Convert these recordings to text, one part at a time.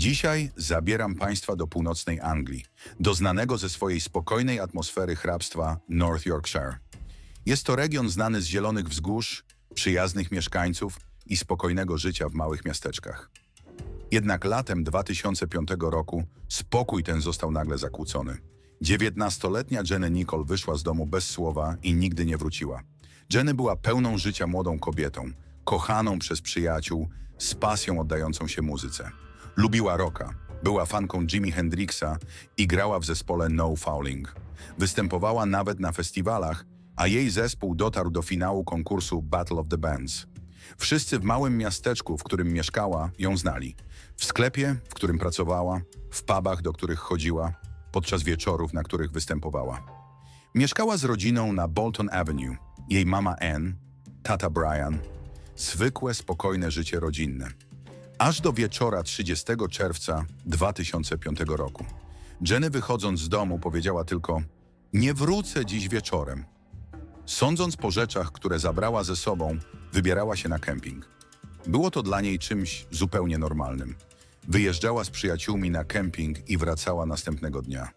Dzisiaj zabieram Państwa do północnej Anglii, do znanego ze swojej spokojnej atmosfery hrabstwa North Yorkshire. Jest to region znany z zielonych wzgórz, przyjaznych mieszkańców i spokojnego życia w małych miasteczkach. Jednak latem 2005 roku spokój ten został nagle zakłócony. Dziewiętnastoletnia Jenny Nicole wyszła z domu bez słowa i nigdy nie wróciła. Jenny była pełną życia młodą kobietą, kochaną przez przyjaciół, z pasją oddającą się muzyce. Lubiła rocka, była fanką Jimi Hendrixa i grała w zespole No Fouling. Występowała nawet na festiwalach, a jej zespół dotarł do finału konkursu Battle of the Bands. Wszyscy w małym miasteczku, w którym mieszkała, ją znali. W sklepie, w którym pracowała, w pubach, do których chodziła, podczas wieczorów, na których występowała. Mieszkała z rodziną na Bolton Avenue. Jej mama Ann, tata Brian. Zwykłe, spokojne życie rodzinne. Aż do wieczora 30 czerwca 2005 roku. Jenny wychodząc z domu powiedziała tylko nie wrócę dziś wieczorem. Sądząc po rzeczach, które zabrała ze sobą, wybierała się na kemping. Było to dla niej czymś zupełnie normalnym. Wyjeżdżała z przyjaciółmi na kemping i wracała następnego dnia.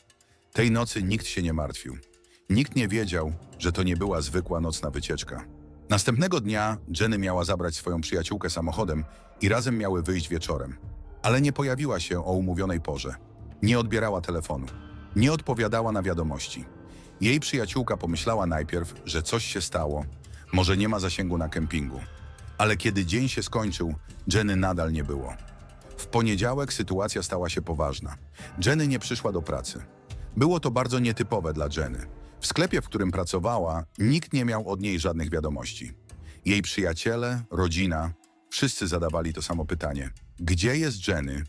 Tej nocy nikt się nie martwił. Nikt nie wiedział, że to nie była zwykła nocna wycieczka. Następnego dnia Jenny miała zabrać swoją przyjaciółkę samochodem i razem miały wyjść wieczorem. Ale nie pojawiła się o umówionej porze. Nie odbierała telefonu. Nie odpowiadała na wiadomości. Jej przyjaciółka pomyślała najpierw, że coś się stało, może nie ma zasięgu na kempingu. Ale kiedy dzień się skończył, Jenny nadal nie było. W poniedziałek sytuacja stała się poważna. Jenny nie przyszła do pracy. Było to bardzo nietypowe dla Jenny. W sklepie, w którym pracowała, nikt nie miał od niej żadnych wiadomości. Jej przyjaciele, rodzina, wszyscy zadawali to samo pytanie. Gdzie jest Jenny?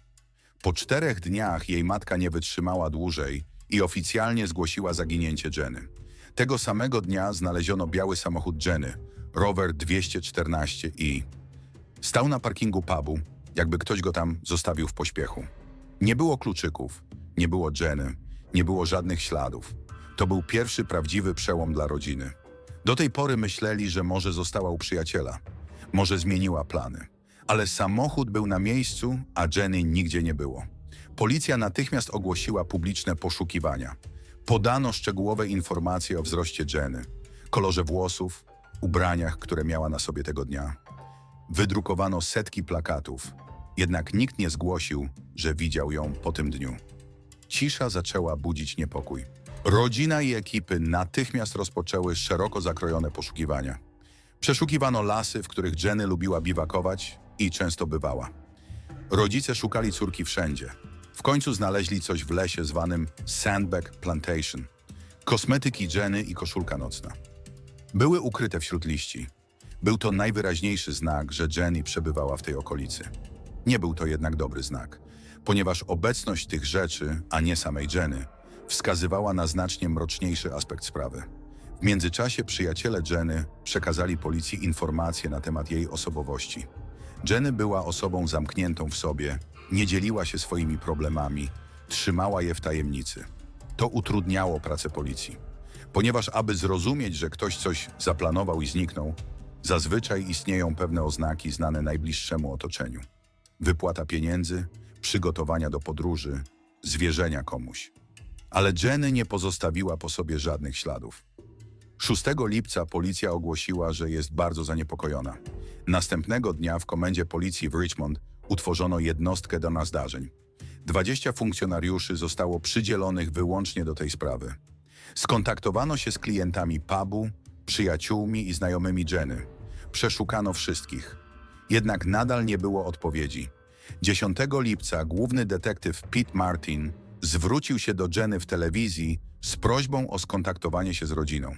Po czterech dniach jej matka nie wytrzymała dłużej i oficjalnie zgłosiła zaginięcie Jenny. Tego samego dnia znaleziono biały samochód Jenny, rower 214 i stał na parkingu pubu, jakby ktoś go tam zostawił w pośpiechu. Nie było kluczyków, nie było Jenny, nie było żadnych śladów. To był pierwszy prawdziwy przełom dla rodziny. Do tej pory myśleli, że może została u przyjaciela, może zmieniła plany. Ale samochód był na miejscu, a Jenny nigdzie nie było. Policja natychmiast ogłosiła publiczne poszukiwania. Podano szczegółowe informacje o wzroście Jenny, kolorze włosów, ubraniach, które miała na sobie tego dnia. Wydrukowano setki plakatów, jednak nikt nie zgłosił, że widział ją po tym dniu. Cisza zaczęła budzić niepokój. Rodzina i ekipy natychmiast rozpoczęły szeroko zakrojone poszukiwania. Przeszukiwano lasy, w których Jenny lubiła biwakować i często bywała. Rodzice szukali córki wszędzie. W końcu znaleźli coś w lesie zwanym Sandbag Plantation. Kosmetyki Jenny i koszulka nocna. Były ukryte wśród liści. Był to najwyraźniejszy znak, że Jenny przebywała w tej okolicy. Nie był to jednak dobry znak, ponieważ obecność tych rzeczy, a nie samej Jenny, wskazywała na znacznie mroczniejszy aspekt sprawy. W międzyczasie przyjaciele Jenny przekazali policji informacje na temat jej osobowości. Jenny była osobą zamkniętą w sobie, nie dzieliła się swoimi problemami, trzymała je w tajemnicy. To utrudniało pracę policji, ponieważ aby zrozumieć, że ktoś coś zaplanował i zniknął, zazwyczaj istnieją pewne oznaki znane najbliższemu otoczeniu. Wypłata pieniędzy, przygotowania do podróży, zwierzenia komuś. Ale Jenny nie pozostawiła po sobie żadnych śladów. 6 lipca policja ogłosiła, że jest bardzo zaniepokojona. Następnego dnia w komendzie policji w Richmond utworzono jednostkę do zdarzeń. 20 funkcjonariuszy zostało przydzielonych wyłącznie do tej sprawy. Skontaktowano się z klientami pubu, przyjaciółmi i znajomymi Jenny. Przeszukano wszystkich. Jednak nadal nie było odpowiedzi. 10 lipca główny detektyw Pete Martin zwrócił się do Jenny w telewizji z prośbą o skontaktowanie się z rodziną.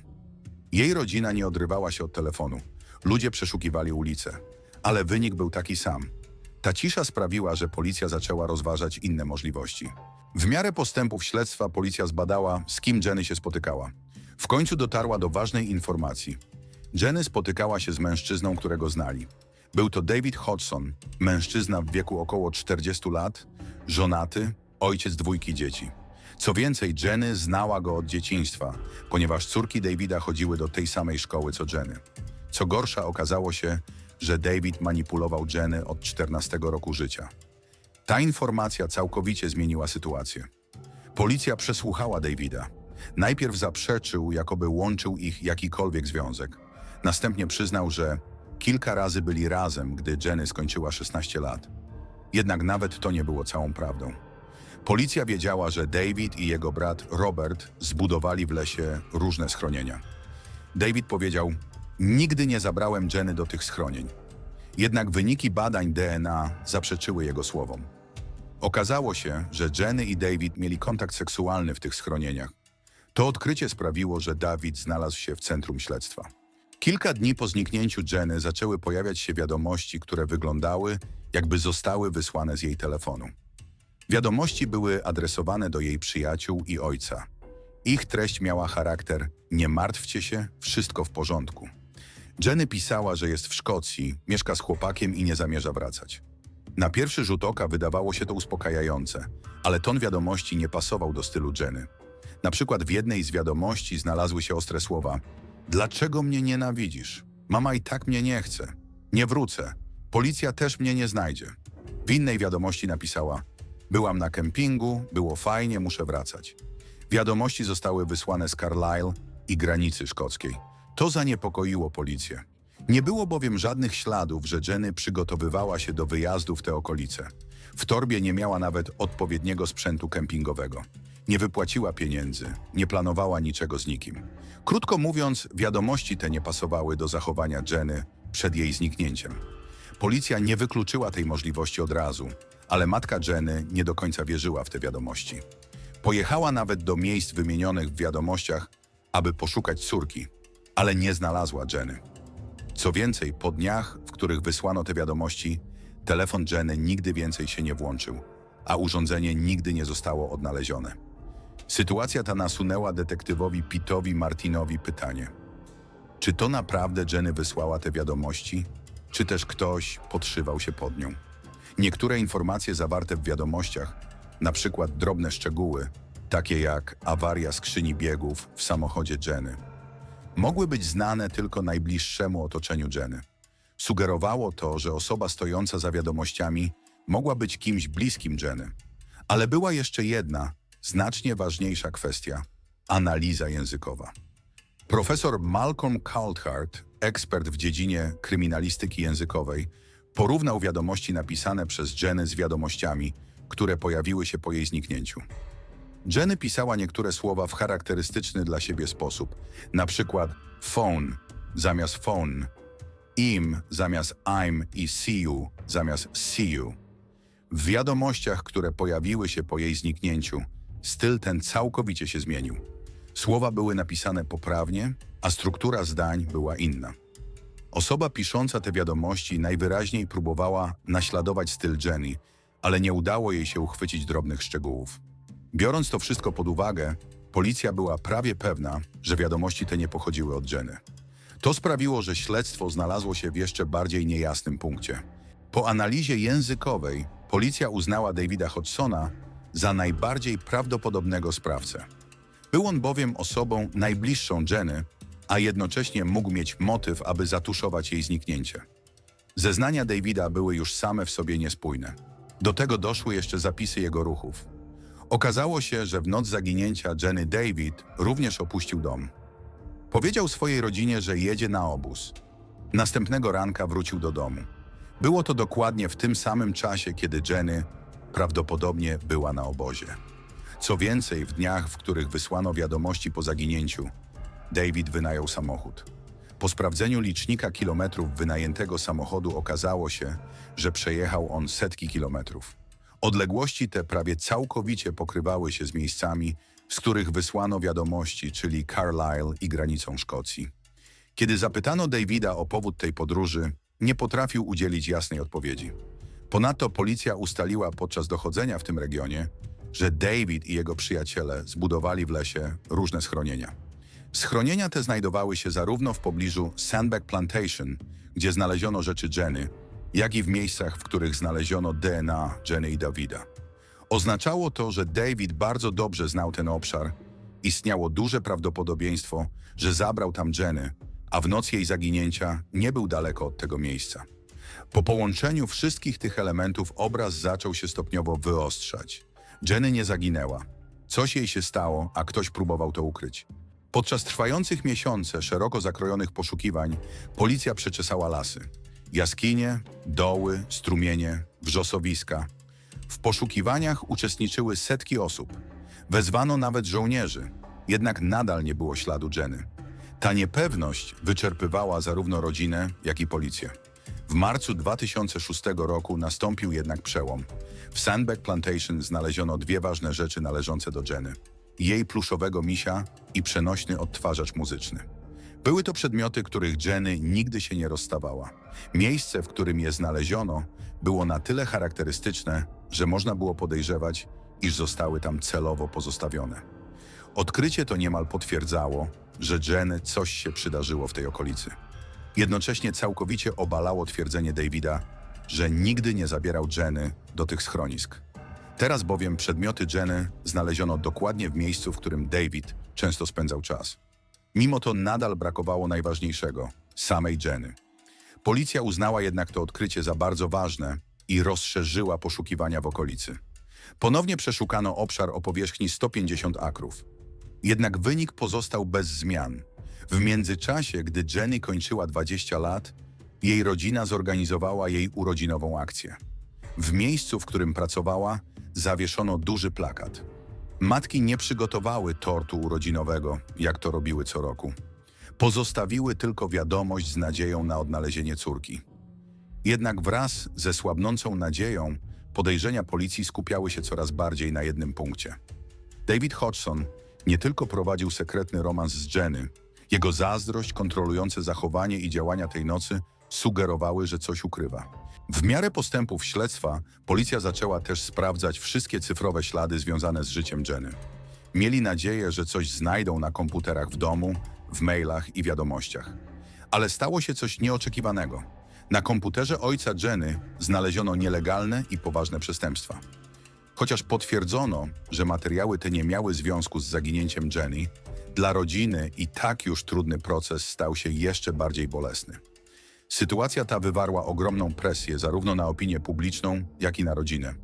Jej rodzina nie odrywała się od telefonu. Ludzie przeszukiwali ulice, ale wynik był taki sam. Ta cisza sprawiła, że policja zaczęła rozważać inne możliwości. W miarę postępów śledztwa policja zbadała, z kim Jenny się spotykała. W końcu dotarła do ważnej informacji. Jenny spotykała się z mężczyzną, którego znali. Był to David Hodgson, mężczyzna w wieku około 40 lat, żonaty, ojciec dwójki dzieci. Co więcej, Jenny znała go od dzieciństwa, ponieważ córki Davida chodziły do tej samej szkoły co Jenny. Co gorsza, okazało się, że David manipulował Jenny od 14 roku życia. Ta informacja całkowicie zmieniła sytuację. Policja przesłuchała Davida. Najpierw zaprzeczył, jakoby łączył ich jakikolwiek związek. Następnie przyznał, że kilka razy byli razem, gdy Jenny skończyła 16 lat. Jednak nawet to nie było całą prawdą. Policja wiedziała, że David i jego brat Robert zbudowali w lesie różne schronienia. David powiedział: Nigdy nie zabrałem Jenny do tych schronień. Jednak wyniki badań DNA zaprzeczyły jego słowom. Okazało się, że Jenny i David mieli kontakt seksualny w tych schronieniach. To odkrycie sprawiło, że Dawid znalazł się w centrum śledztwa. Kilka dni po zniknięciu Jenny zaczęły pojawiać się wiadomości, które wyglądały, jakby zostały wysłane z jej telefonu. Wiadomości były adresowane do jej przyjaciół i ojca. Ich treść miała charakter nie martwcie się, wszystko w porządku. Jenny pisała, że jest w Szkocji, mieszka z chłopakiem i nie zamierza wracać. Na pierwszy rzut oka wydawało się to uspokajające, ale ton wiadomości nie pasował do stylu Jenny. Na przykład w jednej z wiadomości znalazły się ostre słowa Dlaczego mnie nienawidzisz? Mama i tak mnie nie chce. Nie wrócę. Policja też mnie nie znajdzie. W innej wiadomości napisała Byłam na kempingu, było fajnie, muszę wracać. Wiadomości zostały wysłane z Carlisle i granicy szkockiej. To zaniepokoiło policję. Nie było bowiem żadnych śladów, że Jenny przygotowywała się do wyjazdu w te okolice. W torbie nie miała nawet odpowiedniego sprzętu kempingowego. Nie wypłaciła pieniędzy, nie planowała niczego z nikim. Krótko mówiąc, wiadomości te nie pasowały do zachowania Jenny przed jej zniknięciem. Policja nie wykluczyła tej możliwości od razu, ale matka Jenny nie do końca wierzyła w te wiadomości. Pojechała nawet do miejsc wymienionych w wiadomościach, aby poszukać córki, ale nie znalazła Jenny. Co więcej, po dniach, w których wysłano te wiadomości, telefon Jenny nigdy więcej się nie włączył, a urządzenie nigdy nie zostało odnalezione. Sytuacja ta nasunęła detektywowi Pitowi Martinowi pytanie: czy to naprawdę Jenny wysłała te wiadomości, czy też ktoś podszywał się pod nią? Niektóre informacje zawarte w wiadomościach, na przykład drobne szczegóły, takie jak awaria skrzyni biegów w samochodzie Jenny, mogły być znane tylko najbliższemu otoczeniu Jenny. Sugerowało to, że osoba stojąca za wiadomościami mogła być kimś bliskim Jenny. Ale była jeszcze jedna, znacznie ważniejsza kwestia analiza językowa. Profesor Malcolm Coulthard, ekspert w dziedzinie kryminalistyki językowej, porównał wiadomości napisane przez Jenny z wiadomościami, które pojawiły się po jej zniknięciu. Jenny pisała niektóre słowa w charakterystyczny dla siebie sposób, na przykład phone zamiast phone, im zamiast I'm i see you zamiast see you. W wiadomościach, które pojawiły się po jej zniknięciu, styl ten całkowicie się zmienił. Słowa były napisane poprawnie, a struktura zdań była inna. Osoba pisząca te wiadomości najwyraźniej próbowała naśladować styl Jenny, ale nie udało jej się uchwycić drobnych szczegółów. Biorąc to wszystko pod uwagę, policja była prawie pewna, że wiadomości te nie pochodziły od Jenny. To sprawiło, że śledztwo znalazło się w jeszcze bardziej niejasnym punkcie. Po analizie językowej policja uznała Davida Hodgsona za najbardziej prawdopodobnego sprawcę. Był on bowiem osobą najbliższą Jenny, a jednocześnie mógł mieć motyw, aby zatuszować jej zniknięcie. Zeznania Davida były już same w sobie niespójne. Do tego doszły jeszcze zapisy jego ruchów. Okazało się, że w noc zaginięcia Jenny David również opuścił dom. Powiedział swojej rodzinie, że jedzie na obóz. Następnego ranka wrócił do domu. Było to dokładnie w tym samym czasie, kiedy Jenny prawdopodobnie była na obozie. Co więcej, w dniach, w których wysłano wiadomości po zaginięciu, David wynajął samochód. Po sprawdzeniu licznika kilometrów wynajętego samochodu okazało się, że przejechał on setki kilometrów. Odległości te prawie całkowicie pokrywały się z miejscami, z których wysłano wiadomości, czyli Carlisle i granicą Szkocji. Kiedy zapytano Davida o powód tej podróży, nie potrafił udzielić jasnej odpowiedzi. Ponadto policja ustaliła podczas dochodzenia w tym regionie, że David i jego przyjaciele zbudowali w lesie różne schronienia. Schronienia te znajdowały się zarówno w pobliżu Sandbag Plantation, gdzie znaleziono rzeczy Jenny, jak i w miejscach, w których znaleziono DNA Jenny i Davida. Oznaczało to, że David bardzo dobrze znał ten obszar. Istniało duże prawdopodobieństwo, że zabrał tam Jenny, a w noc jej zaginięcia nie był daleko od tego miejsca. Po połączeniu wszystkich tych elementów obraz zaczął się stopniowo wyostrzać. Jenny nie zaginęła. Coś jej się stało, a ktoś próbował to ukryć. Podczas trwających miesiące szeroko zakrojonych poszukiwań policja przeczesała lasy. Jaskinie, doły, strumienie, wrzosowiska. W poszukiwaniach uczestniczyły setki osób. Wezwano nawet żołnierzy, jednak nadal nie było śladu Jenny. Ta niepewność wyczerpywała zarówno rodzinę, jak i policję. W marcu 2006 roku nastąpił jednak przełom. W Sandbeck Plantation znaleziono dwie ważne rzeczy należące do Jenny. Jej pluszowego misia i przenośny odtwarzacz muzyczny. Były to przedmioty, których Jenny nigdy się nie rozstawała. Miejsce, w którym je znaleziono, było na tyle charakterystyczne, że można było podejrzewać, iż zostały tam celowo pozostawione. Odkrycie to niemal potwierdzało, że Jenny coś się przydarzyło w tej okolicy. Jednocześnie całkowicie obalało twierdzenie Davida, że nigdy nie zabierał Jenny do tych schronisk. Teraz bowiem przedmioty Jenny znaleziono dokładnie w miejscu, w którym David często spędzał czas. Mimo to nadal brakowało najważniejszego samej Jenny. Policja uznała jednak to odkrycie za bardzo ważne i rozszerzyła poszukiwania w okolicy. Ponownie przeszukano obszar o powierzchni 150 akrów. Jednak wynik pozostał bez zmian. W międzyczasie, gdy Jenny kończyła 20 lat, jej rodzina zorganizowała jej urodzinową akcję. W miejscu, w którym pracowała, zawieszono duży plakat. Matki nie przygotowały tortu urodzinowego, jak to robiły co roku. Pozostawiły tylko wiadomość z nadzieją na odnalezienie córki. Jednak wraz ze słabnącą nadzieją podejrzenia policji skupiały się coraz bardziej na jednym punkcie. David Hodgson nie tylko prowadził sekretny romans z Jenny, jego zazdrość, kontrolujące zachowanie i działania tej nocy sugerowały, że coś ukrywa. W miarę postępów śledztwa policja zaczęła też sprawdzać wszystkie cyfrowe ślady związane z życiem Jenny. Mieli nadzieję, że coś znajdą na komputerach w domu, w mailach i wiadomościach. Ale stało się coś nieoczekiwanego. Na komputerze ojca Jenny znaleziono nielegalne i poważne przestępstwa. Chociaż potwierdzono, że materiały te nie miały związku z zaginięciem Jenny, dla rodziny i tak już trudny proces stał się jeszcze bardziej bolesny. Sytuacja ta wywarła ogromną presję zarówno na opinię publiczną, jak i na rodzinę.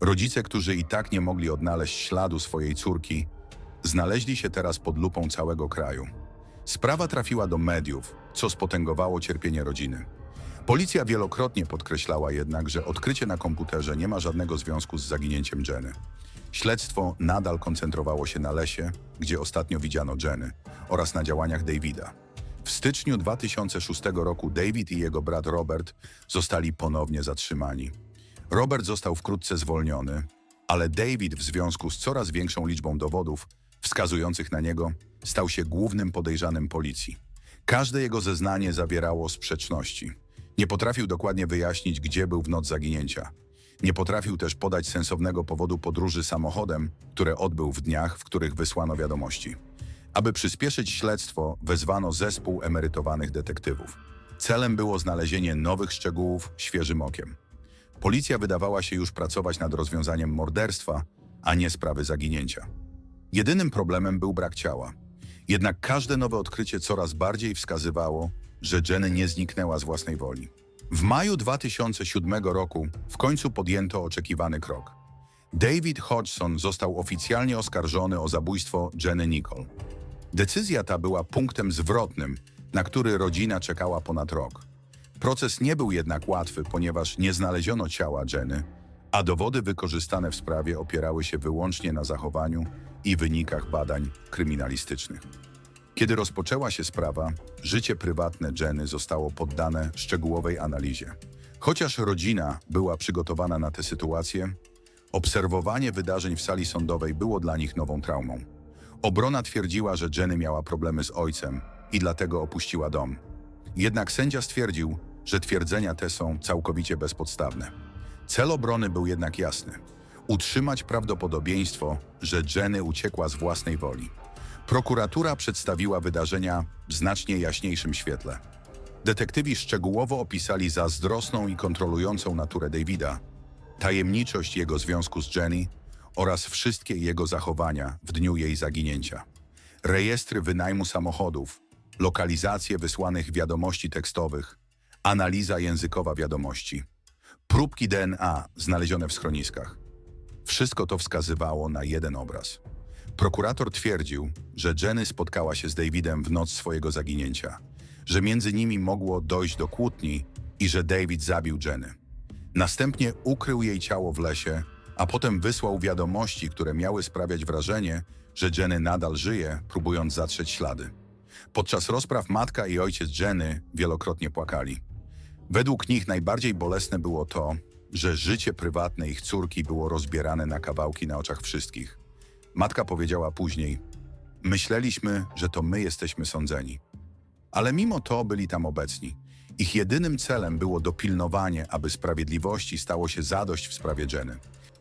Rodzice, którzy i tak nie mogli odnaleźć śladu swojej córki, znaleźli się teraz pod lupą całego kraju. Sprawa trafiła do mediów, co spotęgowało cierpienie rodziny. Policja wielokrotnie podkreślała jednak, że odkrycie na komputerze nie ma żadnego związku z zaginięciem Jenny. Śledztwo nadal koncentrowało się na lesie, gdzie ostatnio widziano Jenny, oraz na działaniach Davida. W styczniu 2006 roku David i jego brat Robert zostali ponownie zatrzymani. Robert został wkrótce zwolniony, ale David w związku z coraz większą liczbą dowodów wskazujących na niego stał się głównym podejrzanym policji. Każde jego zeznanie zawierało sprzeczności. Nie potrafił dokładnie wyjaśnić, gdzie był w noc zaginięcia. Nie potrafił też podać sensownego powodu podróży samochodem, które odbył w dniach, w których wysłano wiadomości. Aby przyspieszyć śledztwo, wezwano zespół emerytowanych detektywów. Celem było znalezienie nowych szczegółów świeżym okiem. Policja wydawała się już pracować nad rozwiązaniem morderstwa, a nie sprawy zaginięcia. Jedynym problemem był brak ciała. Jednak każde nowe odkrycie coraz bardziej wskazywało, że Jenny nie zniknęła z własnej woli. W maju 2007 roku w końcu podjęto oczekiwany krok. David Hodgson został oficjalnie oskarżony o zabójstwo Jenny Nicole. Decyzja ta była punktem zwrotnym, na który rodzina czekała ponad rok. Proces nie był jednak łatwy, ponieważ nie znaleziono ciała Jenny, a dowody wykorzystane w sprawie opierały się wyłącznie na zachowaniu i wynikach badań kryminalistycznych. Kiedy rozpoczęła się sprawa, życie prywatne Jenny zostało poddane szczegółowej analizie. Chociaż rodzina była przygotowana na tę sytuację, obserwowanie wydarzeń w sali sądowej było dla nich nową traumą. Obrona twierdziła, że Jenny miała problemy z ojcem i dlatego opuściła dom. Jednak sędzia stwierdził, że twierdzenia te są całkowicie bezpodstawne. Cel obrony był jednak jasny: utrzymać prawdopodobieństwo, że Jenny uciekła z własnej woli. Prokuratura przedstawiła wydarzenia w znacznie jaśniejszym świetle. Detektywi szczegółowo opisali zazdrosną i kontrolującą naturę Davida, tajemniczość jego związku z Jenny oraz wszystkie jego zachowania w dniu jej zaginięcia. Rejestry wynajmu samochodów, lokalizacje wysłanych wiadomości tekstowych, analiza językowa wiadomości, próbki DNA znalezione w schroniskach. Wszystko to wskazywało na jeden obraz. Prokurator twierdził, że Jenny spotkała się z Davidem w noc swojego zaginięcia, że między nimi mogło dojść do kłótni i że David zabił Jenny. Następnie ukrył jej ciało w lesie, a potem wysłał wiadomości, które miały sprawiać wrażenie, że Jenny nadal żyje, próbując zatrzeć ślady. Podczas rozpraw matka i ojciec Jenny wielokrotnie płakali. Według nich najbardziej bolesne było to, że życie prywatne ich córki było rozbierane na kawałki na oczach wszystkich. Matka powiedziała później: Myśleliśmy, że to my jesteśmy sądzeni. Ale mimo to byli tam obecni. Ich jedynym celem było dopilnowanie, aby sprawiedliwości stało się zadość w sprawie Jenny.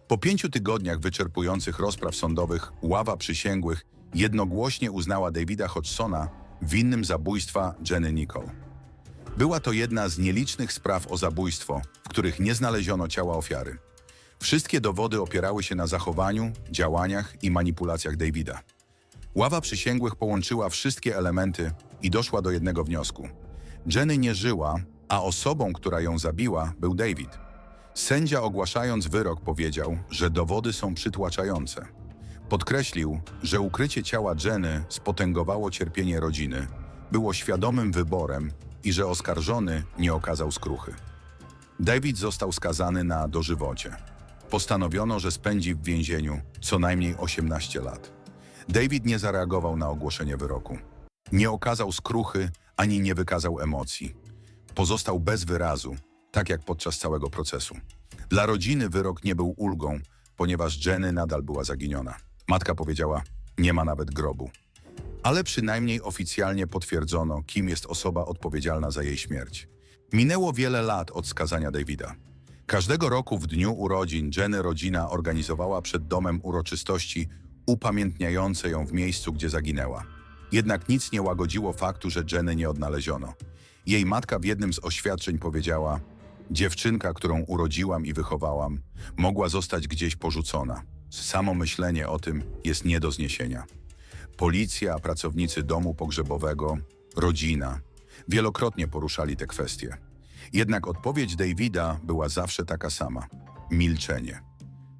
Po pięciu tygodniach wyczerpujących rozpraw sądowych ława przysięgłych jednogłośnie uznała Davida Hodgsona winnym zabójstwa Jenny Nicole. Była to jedna z nielicznych spraw o zabójstwo, w których nie znaleziono ciała ofiary. Wszystkie dowody opierały się na zachowaniu, działaniach i manipulacjach Davida. Ława przysięgłych połączyła wszystkie elementy i doszła do jednego wniosku. Jenny nie żyła, a osobą, która ją zabiła, był David. Sędzia ogłaszając wyrok powiedział, że dowody są przytłaczające. Podkreślił, że ukrycie ciała Jenny spotęgowało cierpienie rodziny, było świadomym wyborem i że oskarżony nie okazał skruchy. David został skazany na dożywocie. Postanowiono, że spędzi w więzieniu co najmniej 18 lat. David nie zareagował na ogłoszenie wyroku. Nie okazał skruchy ani nie wykazał emocji. Pozostał bez wyrazu, tak jak podczas całego procesu. Dla rodziny wyrok nie był ulgą, ponieważ Jenny nadal była zaginiona. Matka powiedziała: Nie ma nawet grobu. Ale przynajmniej oficjalnie potwierdzono, kim jest osoba odpowiedzialna za jej śmierć. Minęło wiele lat od skazania Davida. Każdego roku w dniu urodzin Jenny rodzina organizowała przed domem uroczystości upamiętniające ją w miejscu, gdzie zaginęła. Jednak nic nie łagodziło faktu, że Jenny nie odnaleziono. Jej matka w jednym z oświadczeń powiedziała: Dziewczynka, którą urodziłam i wychowałam, mogła zostać gdzieś porzucona. Samo myślenie o tym jest nie do zniesienia. Policja, pracownicy domu pogrzebowego, rodzina wielokrotnie poruszali te kwestie. Jednak odpowiedź Davida była zawsze taka sama milczenie.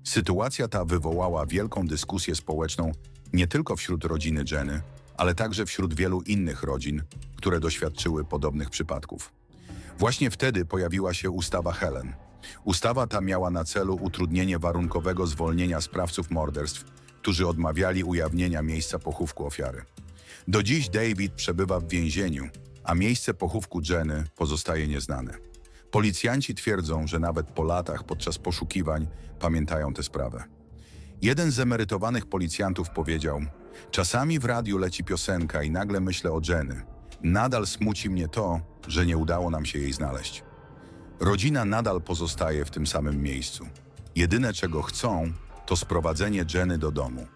Sytuacja ta wywołała wielką dyskusję społeczną nie tylko wśród rodziny Jenny, ale także wśród wielu innych rodzin, które doświadczyły podobnych przypadków. Właśnie wtedy pojawiła się ustawa Helen. Ustawa ta miała na celu utrudnienie warunkowego zwolnienia sprawców morderstw, którzy odmawiali ujawnienia miejsca pochówku ofiary. Do dziś David przebywa w więzieniu, a miejsce pochówku Jenny pozostaje nieznane. Policjanci twierdzą, że nawet po latach podczas poszukiwań pamiętają tę sprawę. Jeden z emerytowanych policjantów powiedział: Czasami w radiu leci piosenka i nagle myślę o Jenny. Nadal smuci mnie to, że nie udało nam się jej znaleźć. Rodzina nadal pozostaje w tym samym miejscu. Jedyne czego chcą, to sprowadzenie Jenny do domu,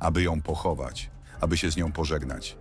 aby ją pochować, aby się z nią pożegnać.